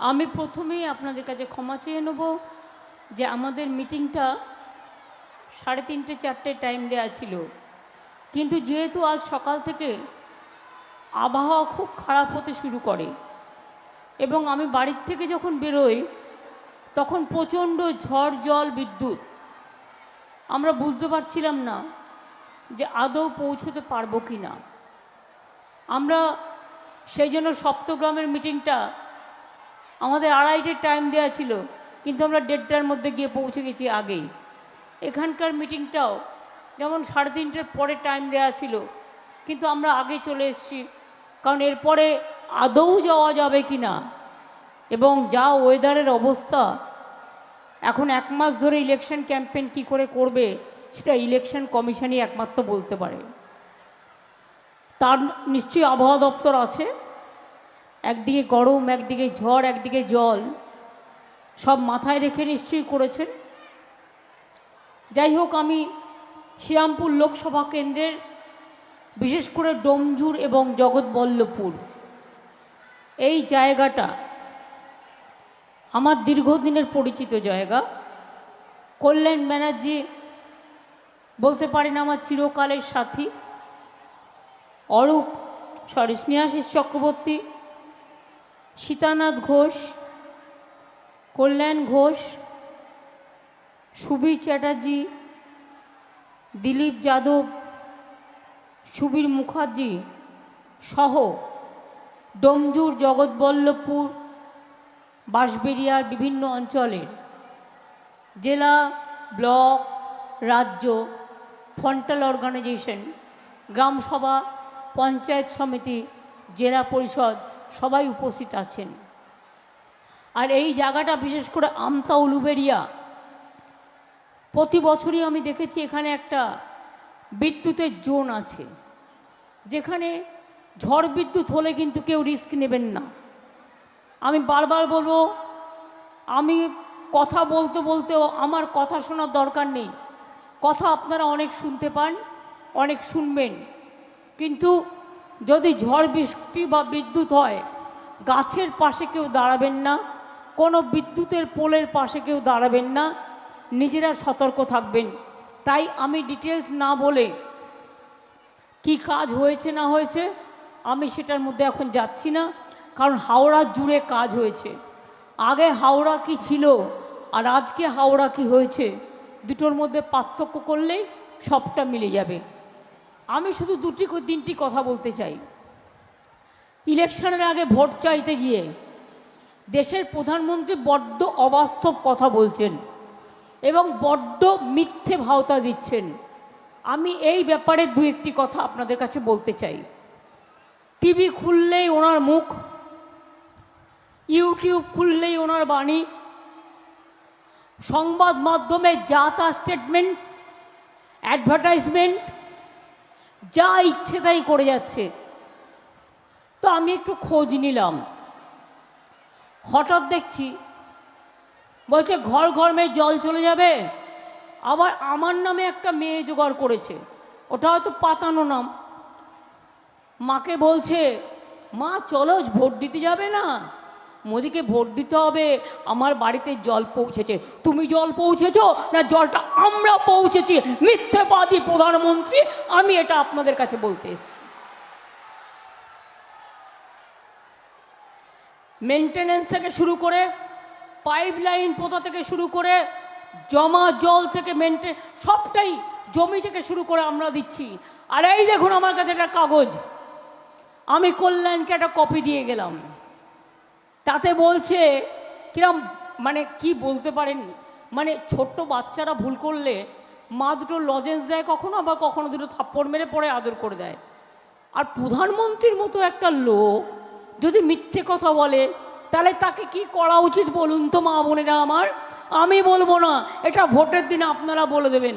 আমি প্রথমেই আপনাদের কাছে ক্ষমা চেয়ে নেব যে আমাদের মিটিংটা সাড়ে তিনটে, চারটে টাইম দেওয়া ছিল। কিন্তু যেহেতু আজ সকাল থেকে আবহাওয়া খুব খারাপ হতে শুরু করে এবং আমি বাড়ির থেকে যখন বেরোই, তখন প্রচণ্ড ঝড়, জল, বিদ্যুৎ। আমরা বুঝতে পারছিলাম না যে আদৌ পৌঁছতে পারব কি না আমরা সেই জন্য সপ্তগ্রামের মিটিংটা আমাদের আড়াইটের টাইম দেওয়া ছিল, কিন্তু আমরা দেড়টার মধ্যে গিয়ে পৌঁছে গেছি আগেই। এখানকার মিটিংটাও যেমন সাড়ে তিনটের পরে টাইম দেওয়া ছিল, কিন্তু আমরা আগে চলে এসেছি, কারণ এরপরে আদৌ যাওয়া যাবে কি না এবং যা ওয়েদারের অবস্থা, এখন এক মাস ধরে ইলেকশন ক্যাম্পেইন কি করে করবে, সেটা ইলেকশন কমিশনই একমাত্র বলতে পারে। তার নিশ্চয়ই আবহাওয়া দপ্তর আছে একদিকে গরম, একদিকে ঝড়, একদিকে জল। সব মাথায় রেখে নিশ্চয়ই করেছেন। যাই হোক আমি শ্রীরামপুর লোকসভা কেন্দ্রের বিশেষ করে ডোমজুর এবং জগৎবল্লভপুর, এই জায়গাটা আমার দীর্ঘদিনের পরিচিত জায়গা। কল্যাণ ব্যানার্জি বলতে পারেন আমার চিরকালের সাথী। অরূপ, সরি, স্নেহাশিস চক্রবর্তী সীতানাথ ঘোষ, কল্যাণ ঘোষ, সুবীর চ্যাটার্জি, দিলীপ যাদব, সুবীর মুখার্জি সহ ডোমজুর জগৎবল্লভপুর বাঁশবেরিয়ার বিভিন্ন অঞ্চলের জেলা, ব্লক, রাজ্য, ফন্টাল অর্গানাইজেশন, গ্রামসভা, পঞ্চায়েত সমিতি, জেলা পরিষদ সবাই উপস্থিত আছেন। আর এই জায়গাটা বিশেষ করে আমতা উলুবেরিয়া, প্রতি বছরই আমি দেখেছি এখানে একটা বিদ্যুতের জোন আছে, যেখানে ঝড় বিদ্যুৎ হলে কিন্তু কেউ রিস্ক নেবেন না। আমি বারবার বলব, আমি কথা বলতে বলতেও আমার কথা শোনার দরকার নেই। কথা আপনারা অনেক শুনতে পান, অনেক শুনবেন। কিন্তু যদি ঝড় বৃষ্টি বা বিদ্যুৎ হয়, গাছের পাশে কেউ দাঁড়াবেন না, কোনো বিদ্যুতের পোলের পাশে কেউ দাঁড়াবেন না, নিজেরা সতর্ক থাকবেন। তাই আমি ডিটেলস না বলে কি কাজ হয়েছে না হয়েছে, আমি সেটার মধ্যে এখন যাচ্ছি না, কারণ হাওড়া জুড়ে কাজ হয়েছে। আগে হাওড়া কি ছিল আর আজকে হাওড়া কি হয়েছে, দুটোর মধ্যে পার্থক্য করলেই সবটা মিলে যাবে। আমি শুধু দুটি তিনটি কথা বলতে চাই। ইলেকশনের আগে ভোট চাইতে গিয়ে দেশের প্রধানমন্ত্রী বড্ড অবাস্তব কথা বলছেন এবং বড্ড মিথ্যে ভাওতা দিচ্ছেন। আমি এই ব্যাপারে দু একটি কথা আপনাদের কাছে বলতে চাই। টিভি খুললেই ওনার মুখ, ইউটিউব খুললেই ওনার বাণী, সংবাদ মাধ্যমে যা তা স্টেটমেন্ট অ্যাডভার্টাইজমেন্ট যা ইচ্ছে তাই করে যাচ্ছে। তো আমি একটু খোঁজ নিলাম। হঠাৎ দেখছি, বলছে, ঘর ঘর মেয়ে জল চলে যাবে। আবার আমার নামে একটা মেয়ে জোগাড় করেছে। ওটা হয়তো পাতানো নাম। মাকে বলছে, মা, চলো ভোট দিতে যাবে না। মোদিকে ভোট দিতে হবে, আমার বাড়িতে জল পৌঁছেছে। তুমি জল পৌঁছেছো না জলটা আমরা পৌঁছেছি? মিথ্যেবাদী প্রধানমন্ত্রী, আমি এটা আপনাদের কাছে বলতে এসেছি। মেনটেনেন্স থেকে শুরু করে পাইপ লাইন পোতা থেকে শুরু করে, জমা জল থেকে মেনটেন সবটাই জমি থেকে শুরু করে আমরা দিচ্ছি। আর এই দেখুন আমার কাছে একটা কাগজ। আমি কল্যাণকে একটা কপি দিয়ে গেলাম। তাতে বলছে, কিরম মানে কি বলতে পারেন? মানে ছোট্ট বাচ্চারা ভুল করলে মা দুটো লজেন্স দেয় কখনো, আবার কখনো দুটো থাপ্পড় মেরে পরে আদর করে দেয়। আর প্রধানমন্ত্রীর মতো একটা লোক যদি মিথ্যে কথা বলে, তাহলে তাকে কি করা উচিত বলুন তো, মা বোনেরা আমার? আমি বলব না, এটা ভোটের দিনে আপনারা বলে দেবেন।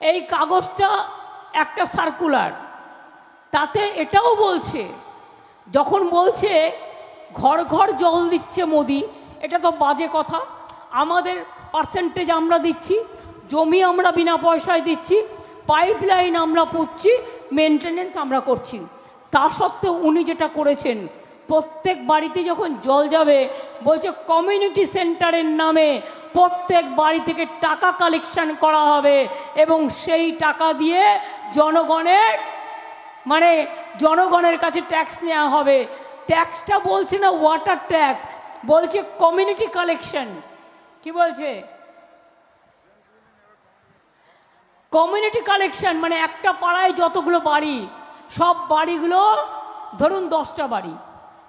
এই কাগজটা একটা সার্কুলার, তাতে এটাও বলছে, যখন বলছে ঘর ঘর জল দিচ্ছে মোদি। এটা তো বাজে কথা। আমাদের পার্সেন্টেজ আমরা দিচ্ছি, জমি আমরা বিনা পয়সায় দিচ্ছি পাইপ লাইন আমরা পুচ্ছি মেনটেনেন্স আমরা করছি। তা সত্ত্বেও উনি যেটা করেছেন, প্রত্যেক বাড়িতে যখন জল যাবে, বলছে কমিউনিটি সেন্টারের নামে প্রত্যেক বাড়ি থেকে টাকা কালেকশন করা হবে এবং সেই টাকা দিয়ে জনগণের মানে জনগণের কাছে ট্যাক্স নেওয়া হবে। ট্যাক্সটা বলছে না ওয়াটার ট্যাক্স বলছে কমিউনিটি কালেকশন কি বলছে? কমিউনিটি কালেকশন মানে একটা পাড়ায় যতগুলো বাড়ি, সব বাড়িগুলো, ধরুন দশটা বাড়ি,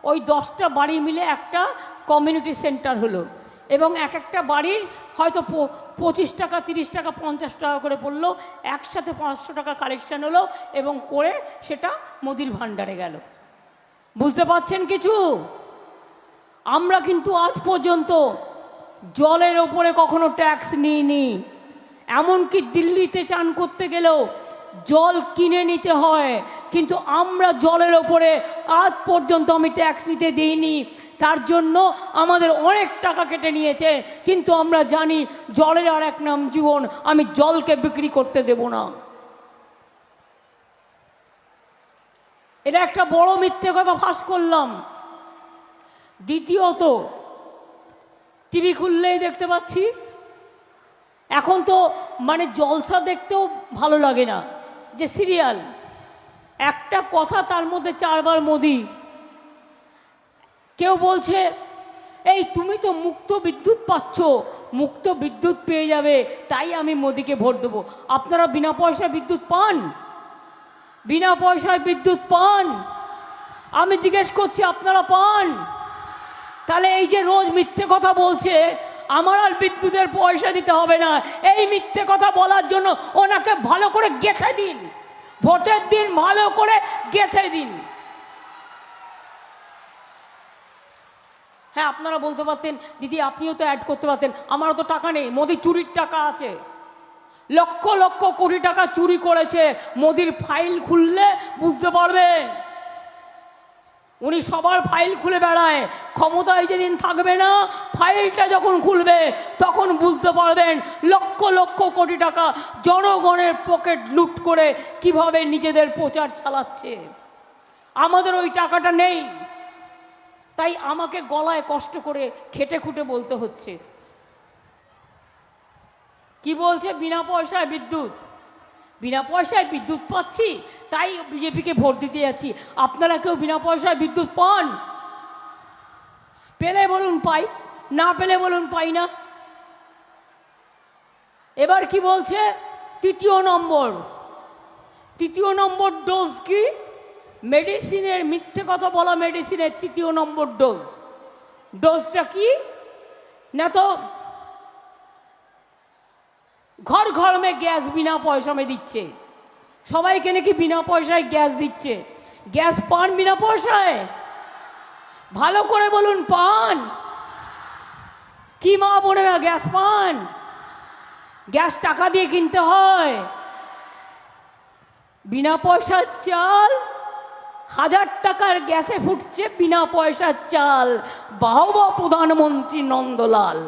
ওই দশটা বাড়ি মিলে একটা কমিউনিটি সেন্টার হলো। এবং এক একটা বাড়ির হয়তো পঁচিশ টাকা, তিরিশ টাকা, পঞ্চাশ টাকা করে পড়ল, একসাথে পাঁচশো টাকা কালেকশান হলো এবং করে সেটা মোদির ভাণ্ডারে গেল। বুঝতে পারছেন কিছু? আমরা কিন্তু আজ পর্যন্ত জলের ওপরে কখনো ট্যাক্স নিইনি। এমনকি দিল্লিতে চান করতে গেলেও জল কিনে নিতে হয়। কিন্তু আমরা জলের ওপরে আজ পর্যন্ত আমি ট্যাক্স নিতে দিইনি। তার জন্য আমাদের অনেক টাকা কেটে নিয়েছে। কিন্তু আমরা জানি জলের আর এক নাম জীবন, আমি জলকে বিক্রি করতে দেব না। এটা একটা বড় মিথ্যে কথা ফাঁস করলাম। দ্বিতীয়ত, টিভি খুললেই দেখতে পাচ্ছি। এখন তো মানে জলসা দেখতেও ভালো লাগে না। যে সিরিয়াল, একটা কথা তার মধ্যে চারবার মোদি। কেউ বলছে, এই তুমি তো মুক্ত বিদ্যুৎ পাচ্ছ, মুক্ত বিদ্যুৎ পেয়ে যাবে, তাই আমি মোদিকে ভোট দেবো। আপনারা বিনা পয়সায় বিদ্যুৎ পান? বিনা পয়সায় বিদ্যুৎ পান। আমি জিজ্ঞেস করছি, আপনারা পান? তাহলে এই যে রোজ মিথ্যে কথা বলছে, আমার আর বিদ্যুতের পয়সা দিতে হবে না। এই মিথ্যে কথা বলার জন্য ওনাকে ভালো করে গেঁথে দিন। ভোটের দিন ভালো করে গেঁথে দিন। হ্যাঁ আপনারা বলতে পারতেন, দিদি, আপনিও তো অ্যাড করতে পারতেন। আমারও তো টাকা নেই, মোদি চুরির টাকা আছে। লক্ষ লক্ষ কোটি টাকা চুরি করেছে। মোদির ফাইল খুললে বুঝতে পারবেন উনি সবার ফাইল খুলে বেড়ায়। ক্ষমতায় যেদিন থাকবে না, ফাইলটা যখন খুলবে, তখন বুঝতে পারবেন লক্ষ লক্ষ কোটি টাকা জনগণের পকেট লুট করে কীভাবে নিজেদের প্রচার চালাচ্ছে। আমাদের ওই টাকাটা নেই। তাই আমাকে গলায় কষ্ট করে খেটে খুঁটে বলতে হচ্ছে। কি বলছে? বিনা পয়সায় বিদ্যুৎ। বিনা পয়সায় বিদ্যুৎ পাচ্ছি, তাই বিজেপিকে ভোট দিতে যাচ্ছি। আপনারা কেউ বিনা পয়সায় বিদ্যুৎ পান? পেলে বলুন পাই, না পেলে বলুন পাই না। এবার কি বলছে? তৃতীয় নম্বর। তৃতীয় নম্বর ডোজ কি? মেডিসিনের, মিথ্যে কথা বলা মেডিসিনের তৃতীয় নম্বর ডোজ। ডোজটা কি? না তো ঘর ঘর মে গ্যাস বিনা পয়সা মে দিচ্ছে। সবাইকে নাকি বিনা পয়সায় গ্যাস দিচ্ছে। গ্যাস পান বিনা পয়সায়? ভালো করে বলুন, পান। কি মা বোনেরা, গ্যাস পান? গ্যাস টাকা দিয়ে কিনতে হয়। বিনা পয়সার চাল, হাজার টাকার গ্যাসে ফুটছে বিনা পয়সার চাল। বাহবা প্রধানমন্ত্রী নন্দলাল।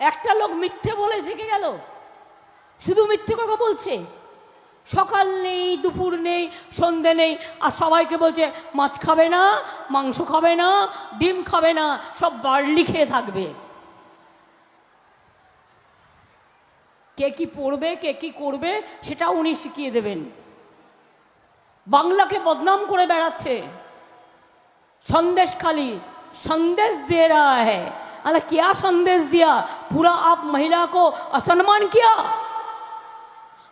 একটা লোক মিথ্যে বলে থেকে গেল। শুধু মিথ্যে কথা বলছে। সকাল নেই, দুপুর নেই, সন্ধে নেই, আর সবাইকে বলছে, মাছ খাবে না, মাংস খাবে না, ডিম খাবে না, সব বার্লি খেয়ে থাকবে। কে কি পড়বে, কে কি করবে সেটা উনি শিখিয়ে দেবেন। বাংলাকে বদনাম করে বেড়াচ্ছে। সন্দেশ খালি, সন্দেশ দে রা হ্যাঁ अरे क्या संदेश दिया पूरा आप महिला को असम्मान किया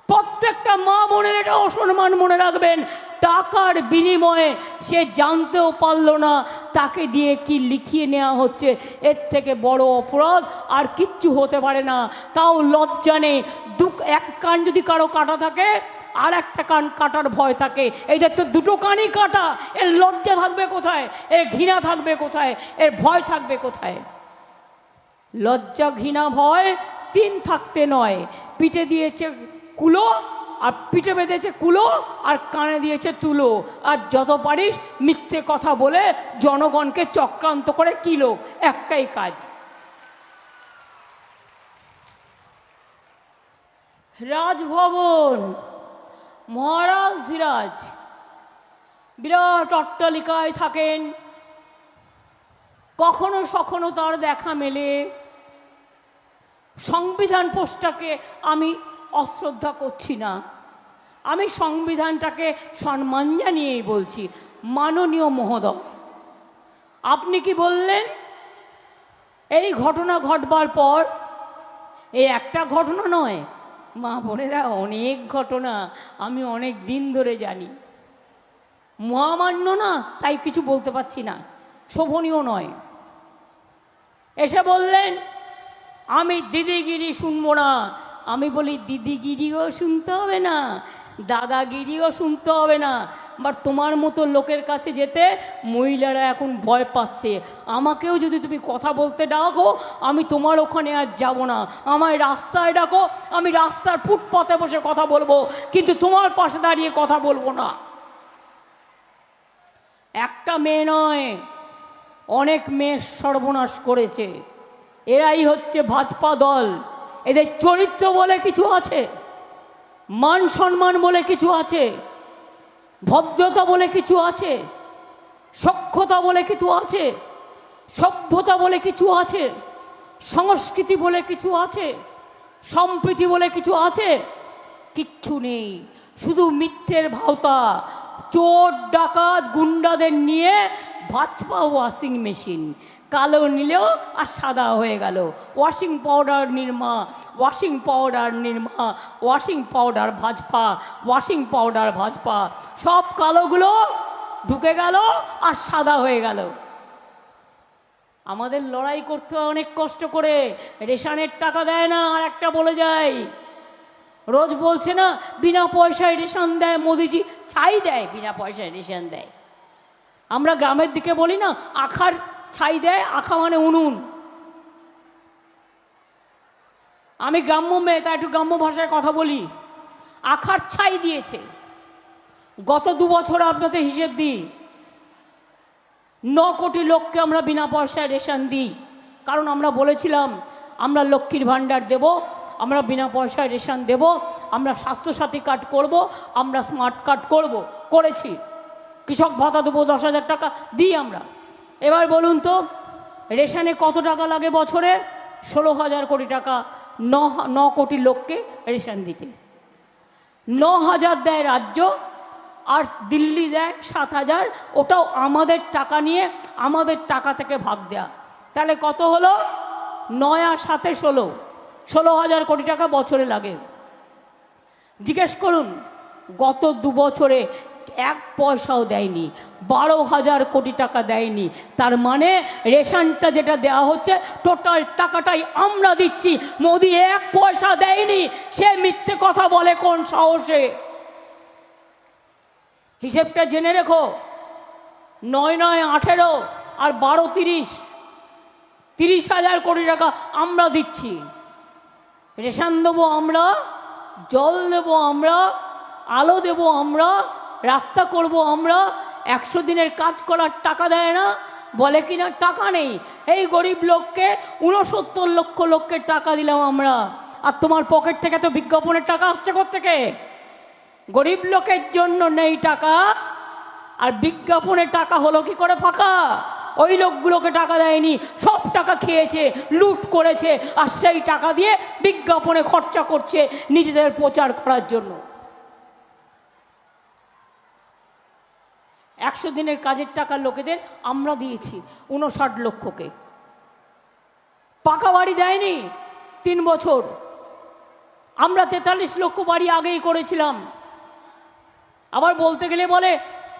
প্রত্যেকটা মা বোনের এটা অসম্মান মনে রাখবেন টাকার বিনিময়ে সে জানতেও পারলো না তাকে দিয়ে কি লিখিয়ে নেওয়া হচ্ছে এর থেকে বড় অপরাধ আর কিচ্ছু হতে পারে না তাও লজ্জা নেই দু এক কান যদি কারো কাটা থাকে আর একটা কান কাটার ভয় থাকে এইদের তো দুটো কানই কাটা এর লজ্জা থাকবে কোথায় এর ঘৃণা থাকবে কোথায় এর ভয় থাকবে কোথায় লজ্জা ঘৃণা ভয়, তিন থাকতে নয়। পিঠে দিয়েছে কুলো, আর পিঠে বেঁধেছে কুলো, আর কানে দিয়েছে তুলো। আর যত পারিস মিথ্যে কথা বলে জনগণকে চক্রান্ত করে কিলো একটাই কাজ। রাজভবন। মহারাজ ধীরাজ বিরাট অট্টালিকায় থাকেন। কখনো সখনো তার দেখা মেলে। সংবিধান পোস্টটাকে আমি অশ্রদ্ধা করছি না। আমি সংবিধানটাকে সম্মান জানিয়েই বলছি। মাননীয় মহোদয়, আপনি কি বললেন, এই ঘটনা ঘটবার পর, এই একটা ঘটনা নয়, মা বোনেরা অনেক ঘটনা আমি অনেক দিন ধরে জানি। মহামান্য না, তাই কিছু বলতে পারছি না, শোভনীয় নয়। এসে বললেন আমি দিদিগিরি শুনব না। আমি বলি, দিদিগিরিও শুনতে হবে না, দাদাগিরিও শুনতে হবে না। বাট তোমার মতো লোকের কাছে যেতে মহিলারা এখন ভয় পাচ্ছে। আমাকেও যদি তুমি কথা বলতে ডাকো, আমি তোমার ওখানে আর যাব না। আমায় রাস্তায় ডাকো, আমি রাস্তার ফুটপথে বসে কথা বলব, কিন্তু তোমার পাশে দাঁড়িয়ে কথা বলব না। একটা মেয়ে নয়, অনেক মেয়ে সর্বনাশ করেছে। এরাই হচ্ছে ভাজপা দল। এদের চরিত্র বলে কিছু আছে, মান সম্মান বলে কিছু আছে, ভদ্রতা বলে কিছু আছে সক্ষতা বলে কিছু আছে, সভ্যতা বলে কিছু আছে, সংস্কৃতি বলে কিছু আছে, সম্প্রীতি বলে কিছু আছে, কিচ্ছু নেই। শুধু মিথ্যের ভাওতা, চোর, ডাকাত, গুন্ডাদের নিয়ে ভাজপা ওয়াশিং মেশিন। কালো নিলেও আর সাদা হয়ে গেল। Washing powder Nirma washing powder Nirma washing powder Bhajpa washing powder Bhajpa. সব কালোগুলো ঢুকে গেল আর সাদা হয়ে গেল। আমাদের লড়াই করতে অনেক কষ্ট করে রেশনের টাকা দেয় না, আর একটা বলে যায়, রোজ বলছে না, বিনা পয়সায় রেশন দেয় মোদিজি। ছাই দেয়, বিনা পয়সায় রেশন দেয়। আমরা গ্রামের দিকে বলি না, আখার ছাই দেয় আখা মানে উনুন। আমি গ্রাম্য মেয়ে, তাই একটু গ্রাম্য ভাষায় কথা বলি। আখার ছাই দিয়েছে। গত দু বছর আপনাদের হিসেব দিই। ন কোটি লোককে আমরা বিনা পয়সায় রেশন দিই। কারণ আমরা বলেছিলাম, আমরা লক্ষ্মীর ভাণ্ডার দেব, আমরা বিনা পয়সায় রেশন দেব, আমরা স্বাস্থ্যসাথী কার্ড করব, আমরা স্মার্ট কার্ড করব, করেছি। কৃষক ভাতা দেবো দশ হাজার টাকা, দিই আমরা। এবার বলুন তো, রেশানে কত টাকা লাগে বছরে? ষোলো হাজার কোটি টাকা, ন ন কোটি লোককে রেশন দিতে। ন হাজার দেয় রাজ্য, আর দিল্লি দেয় সাত হাজার। ওটাও আমাদের টাকা নিয়ে, আমাদের টাকা থেকে ভাগ দেয়া। তাহলে কত হলো? নয় আর সাথে ষোলো। ষোলো হাজার কোটি টাকা বছরে লাগে। জিজ্ঞেস করুন, গত দু বছরে এক পয়সাও দেয়নি, বারো হাজার কোটি টাকা দেয়নি। তার মানে রেশনটা যেটা দেওয়া হচ্ছে, টোটাল টাকাটাই আমরা দিচ্ছি। মোদি এক পয়সা দেয়নি, সে মিথ্যে কথা বলে কোন সাহসে? হিসেবটা জেনে রেখো। নয় নয় আঠেরো আর বারো তিরিশ। তিরিশ হাজার কোটি টাকা আমরা দিচ্ছি। রেশন দেবো আমরা, জল দেবো আমরা, আলো দেবো আমরা রাস্তা করব আমরা, একশো দিনের কাজ করার টাকা দেয় না, বলে কিনা টাকা নেই। এই গরিব লোককে উনসত্তর লক্ষ লোককে টাকা দিলাম আমরা। আর তোমার পকেট থেকে তো বিজ্ঞাপনের টাকা আসছে থেকে গরিব লোকের জন্য নেই টাকা, আর বিজ্ঞাপনের টাকা হলো কি করে ফাঁকা? ওই লোকগুলোকে টাকা দেয়নি, সব টাকা খেয়েছে, লুট করেছে, আর সেই টাকা দিয়ে বিজ্ঞাপনে খরচা করছে নিজেদের প্রচার করার জন্য। একশো দিনের কাজের টাকা লোকেদের আমরা দিয়েছি উনষাট লক্ষকে। পাকা বাড়ি দেয়নি তিন বছর। আমরা তেতাল্লিশ লক্ষ বাড়ি আগেই করেছিলাম। আবার বলতে গেলে বলে,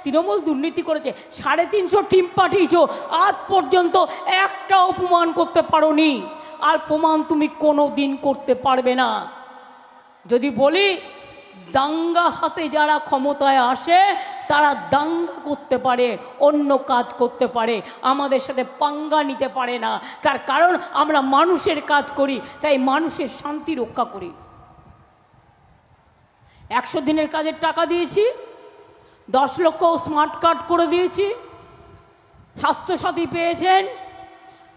তৃণমূল দুর্নীতি করেছে, সাড়ে তিনশো টিম পাঠিয়েছ, আজ পর্যন্ত একটা অপমান করতে পারোনি। আর প্রমাণ তুমি কোনো দিন করতে পারবে না। যদি বলি, দাঙ্গা হাতে যারা ক্ষমতায় আসে তারা দাঙ্গা করতে পারে, অন্য কাজ করতে পারে, আমাদের সাথে পাঙ্গা নিতে পারে না। তার কারণ আমরা মানুষের কাজ করি, তাই মানুষের শান্তি রক্ষা করি। একশো দিনের কাজের টাকা দিয়েছি, দশ লক্ষ স্মার্ট কার্ড করে দিয়েছি, স্বাস্থ্যসাথী পেয়েছেন,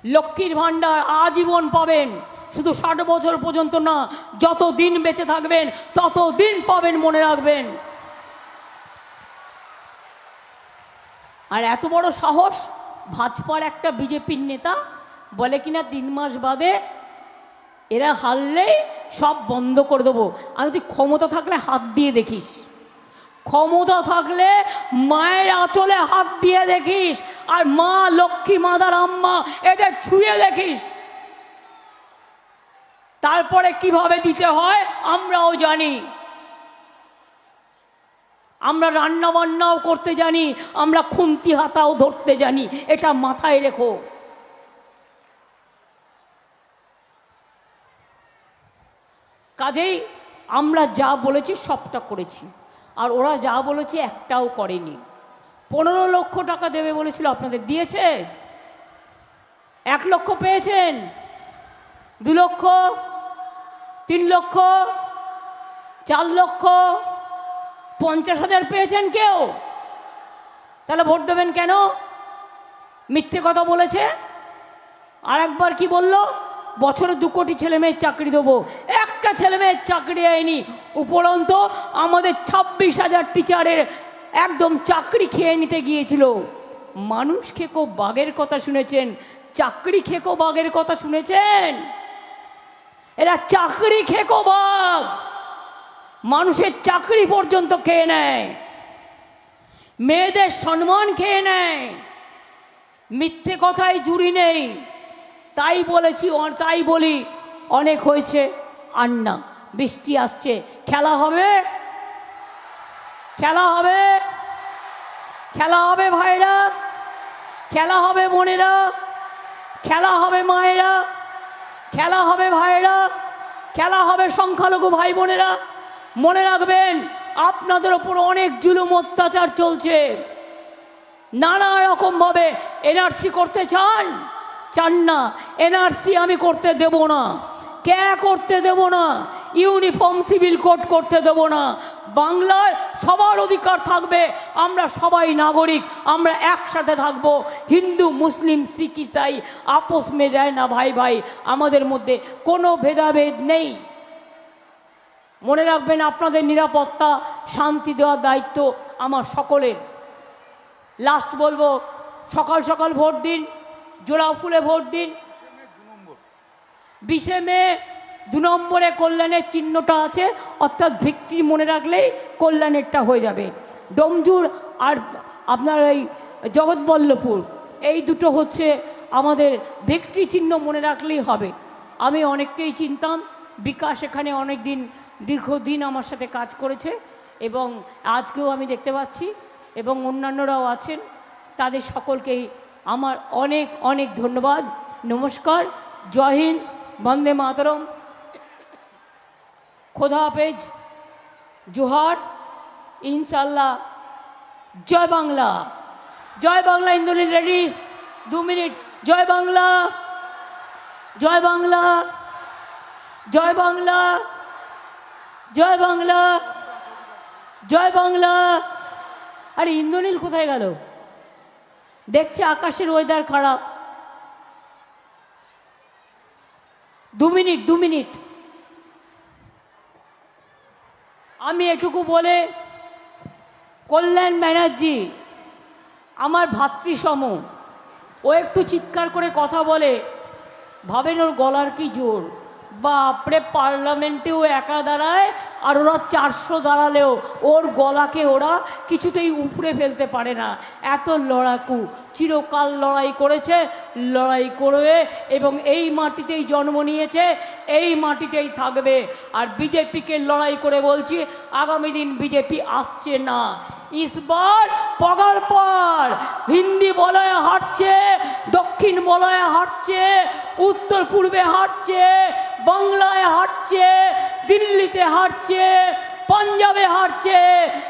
লক্ষ্মীর ভাণ্ডার আজীবন পাবেন। শুধু ষাট বছর পর্যন্ত না যত দিন বেঁচে থাকবেন তত দিন পাবেন মনে রাখবেন। আর এত বড় সাহস ভাজপার একটা বিজেপির নেতা বলে কিনা তিন মাস বাদে এরা হারলেই সব বন্ধ করে দেবো। আমি তুই ক্ষমতা থাকলে হাত দিয়ে দেখিস। ক্ষমতা থাকলে মায়ের আঁচলে হাত দিয়ে দেখিস আর মা লক্ষ্মী মাদার আম্মা এদের ছুঁয়ে দেখিস। তারপরে কীভাবে দিতে হয় আমরাও জানি। আমরা রান্না বান্নাও করতে জানি, আমরা খুন্তি হাতাও ধরতে জানি, এটা মাথায় রেখো। কাজেই আমরা যা বলেছি সবটা করেছি, আর ওরা যা বলেছে একটাও করেনি। পনেরো লক্ষ টাকা দেবে বলেছিল, আপনাদের দিয়েছে? এক লক্ষ পেয়েছেন? দু লক্ষ? তিন লক্ষ? চার লক্ষ? পঞ্চাশ হাজার পেয়েছেন কেউ? তাহলে ভোট দেবেন কেন? মিথ্যে কথা বলেছে? আর একবার কি বলল? বছরে দু কোটি ছেলে মেয়ের চাকরি দেবো। একটা ছেলে মেয়ের চাকরি দেয়নি। উপরন্ত আমাদের ছাব্বিশ হাজার টিচারের একদম চাকরি খেয়ে নিতে গিয়েছিল। মানুষ খেকো বাঘের কথা শুনেছেন। চাকরি খেকো বাঘের কথা শুনেছেন? এরা চাকরি খেকো বাঘ! মানুষের চাকরি পর্যন্ত খেয়ে নেয়। মেয়েদের সম্মান খেয়ে নেয়। মিথ্যে কথায় জুড়ি নেই। তাই বলেছি তাই বলি, অনেক হয়েছে। আর না বৃষ্টি আসছে। খেলা হবে? খেলা হবে? খেলা হবে ভাইরা? খেলা হবে বোনেরা? খেলা হবে মায়েরা? খেলা হবে ভাইরা? খেলা হবে সংখ্যালঘু ভাই বোনেরা মনে রাখবেন, আপনাদের ওপর অনেক জুলুম অত্যাচার চলছে। নানা রকমভাবে এনআরসি করতে চান? চান না। এনআরসি আমি করতে দেব না। কে করতে দেব না? ইউনিফর্ম সিভিল কোড করতে দেব না। বাংলার সবার অধিকার থাকবে। আমরা সবাই নাগরিক, আমরা একসাথে থাকব। হিন্দু, মুসলিম, শিখ, ইসাই আপোষ মে যায় না, ভাই ভাই, আমাদের মধ্যে কোনো ভেদাভেদ নেই। মনে রাখবেন আপনাদের নিরাপত্তা, শান্তি দেওয়ার দায়িত্ব আমার সকলের। লাস্ট বলব, সকাল সকাল ভোট দিন, জোড়া ফুলে ভোট দিন। বিশে মে দু নম্বরে কল্যাণের চিহ্নটা আছে, অর্থাৎ ভিক্টরি মনে রাখলেই কল্যাণেরটা হয়ে যাবে। ডোমজুর আর আপনার এই জগৎবল্লভপুর, এই দুটো হচ্ছে আমাদের ভিক্টরি চিহ্ন মনে রাখলেই হবে। আমি অনেককেই চিনতাম, বিকাশ এখানে অনেক দিন দীর্ঘদিন আমার সাথে কাজ করেছে এবং আজকেও আমি দেখতে পাচ্ছি এবং অন্যান্যরাও আছেন। তাদের সকলকেই আমার অনেক অনেক ধন্যবাদ। নমস্কার। জয় হিন্দ। বন্দে মাতরম। খোদা হাফেজ। জোহার। ইনশাল্লাহ জয় বাংলা। জয় বাংলা ইন্দ্রনীল রেডি। দু মিনিট। জয় বাংলা। জয় বাংলা। জয় বাংলা। জয় বাংলা জয় বাংলা। আরে ইন্দ্রনীল কোথায় গেল? দেখছে আকাশের ওয়েদার খারাপ। দু মিনিট দু মিনিট। আমি এটুকু বলে, কল্যাণ ব্যানার্জি, আমার ভাতৃসম, ও একটু চিৎকার করে কথা বলে, ভাবেন ওর গলার কি জোর? বাপরে, পার্লামেন্টেও একা দাঁড়ায় আর ওরা চারশো দাঁড়ালেও। ওর গলাকে ওরা কিছুতেই উপড়ে ফেলতে পারে না। এত লড়াকু। চিরকাল লড়াই করেছে, লড়াই করবে এবং এই মাটিতেই জন্ম নিয়েছে, এই মাটিতেই থাকবে। আর বিজেপিকে লড়াই করে বলছি, আগামী দিন বিজেপি আসছে না। ইসবার পগার পর হিন্দি বলয়ে হাঁটছে, দক্ষিণ বলয়ে হাঁটছে, উত্তর পূর্বে হাঁটছে বাংলায় হাঁটছে দিল্লিতে হাঁটছে পাঞ্জাবে হাঁটছে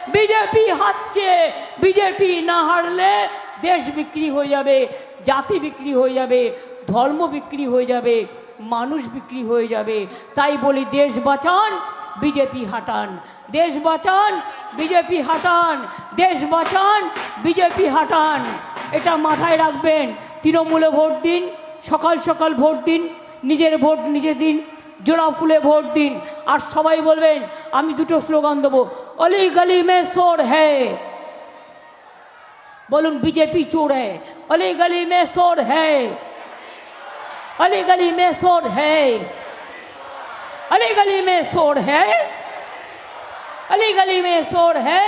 বিজেপি হাঁটছে বিজেপি না হারলে দেশ বিক্রি হয়ে যাবে, জাতি বিক্রি হয়ে যাবে, ধর্ম বিক্রি হয়ে যাবে, মানুষ বিক্রি হয়ে যাবে। তাই বলি দেশ বাঁচান, বিজেপি হাঁটান। দেশ বাঁচান, বিজেপি হাঁটান। দেশ বাঁচান, বিজেপি হাঁটান। এটা মাথায় রাখবেন। তৃণমূলে ভোট দিন, সকাল সকাল ভোট দিন। নিজের ভোট নিজে দিন জোড়া ফুলে ভোট দিন আর সবাই বলবেন আমি দুটো স্লোগান দেবো অলি গলি মে সোর হ্যাঁ बोलून बीजेपी चोर है अली गली में शोर है अली गली में शोर है अली गली में शोर है अली गली में शोर है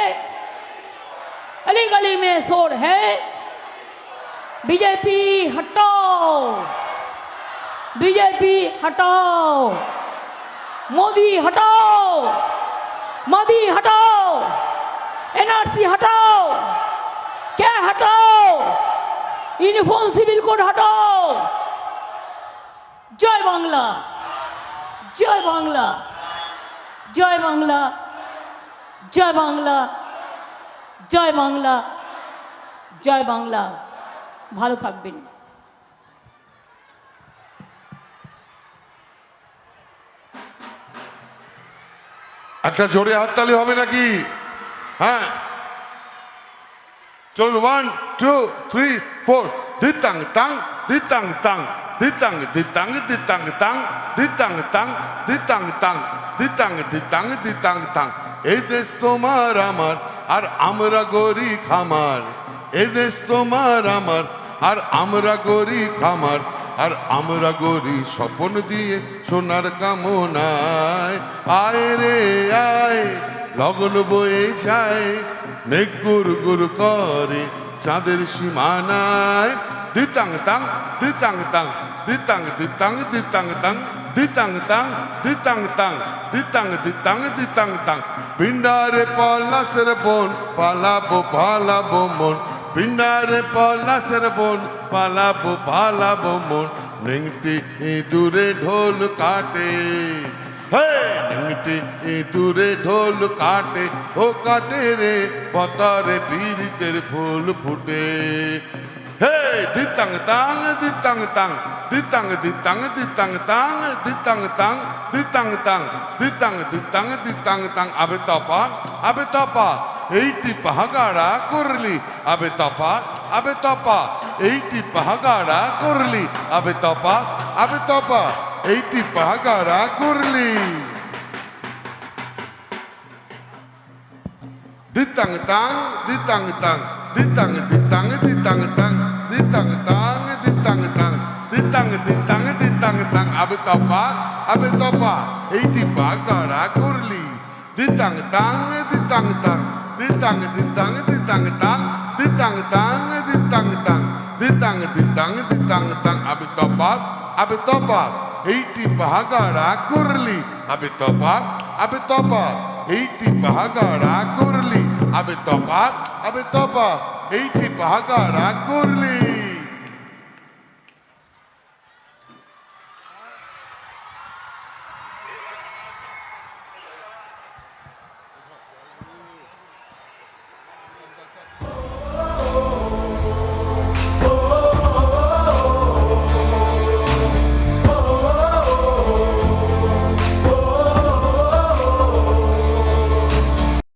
अली गली में शोर है बीजेपी हटाओ বিজেপি হটাও। মোদি হটাও। মোদি, হটাও। এনআরসি হটাও। কে হটাও? ইউনিফর্ম সিভিল কোড হটাও। জয় বাংলা। জয় বাংলা। জয় বাংলা। জয় বাংলা। জয় বাংলা। জয় বাংলা। ভালো থাকবেন। একটা জোরে হাততালি হবে নাকি? হ্যাঁ। চলুন ওয়ান টু থ্রি ফোর দিতাং তাং দিতাং তাং দিতাং দিতাং দিতাং তাং দিতাং তাং দিতাং তাং দিতাং দিতাং দিতাং তাং। এই দেশ তোমার আমার, আর আমরা গরি খামার এই দেশ তোমার আমার, আর আমরা গরি খামার আর আমরা গরি স্বপন দিয়ে সোনার কামনায়। আয় রে আয়, লগন বয়ে যায়, মেঘ গুর গুর করে চাঁদের সীমানায়। দিতাং তাং দিতাং তাং, দিতাং দিতাং দিতাং তাং দিতাং তাং দিতাং তাং, দিতাং দিতাং দিতাং তাং। পিণ্ডারে পলাশের বন, পালাবো পালাবো মন। পিণ্ডারে পলাশের বন, পালাবো পালাবো মন। নেংটি দূরে ঢোল কাটে। হে নেংটি দূরে ঢোল কাটে। ও কাটে রে, পতারে বীরিতের ফুল ফুটে। হে দিতাং তাং দিতাং তাং, দিতাং দিতাং দিতাং তাং দিতাং তাং দিতাং তাং, দিতাং দিতাং দিতাং তাং। আবে তপা আবে তপা। এইটি পাহাগাড়া করলি আবে তপা আবে তপা এইটি পাহাগাড়া করলি আবে তপা আবে তপা এইটি পাহাগাড়া করলি ditang tang ditang tang ditang ditang ditang tang ditang tang ditang tang ditang ditang ditang tang abe topa abe topa এইটি বাগাড়া করলি ditang tang ditang tang ditang ditang ditang tang ditang tang ditang tang ditang ditang ditang tang abi topa abi topa এইটি বাগাড়া করলি আবে তপা আবে তপা এইটি বাগাড়া করলি আবে তপা আবে তপা এইটি বাগাড়া করলি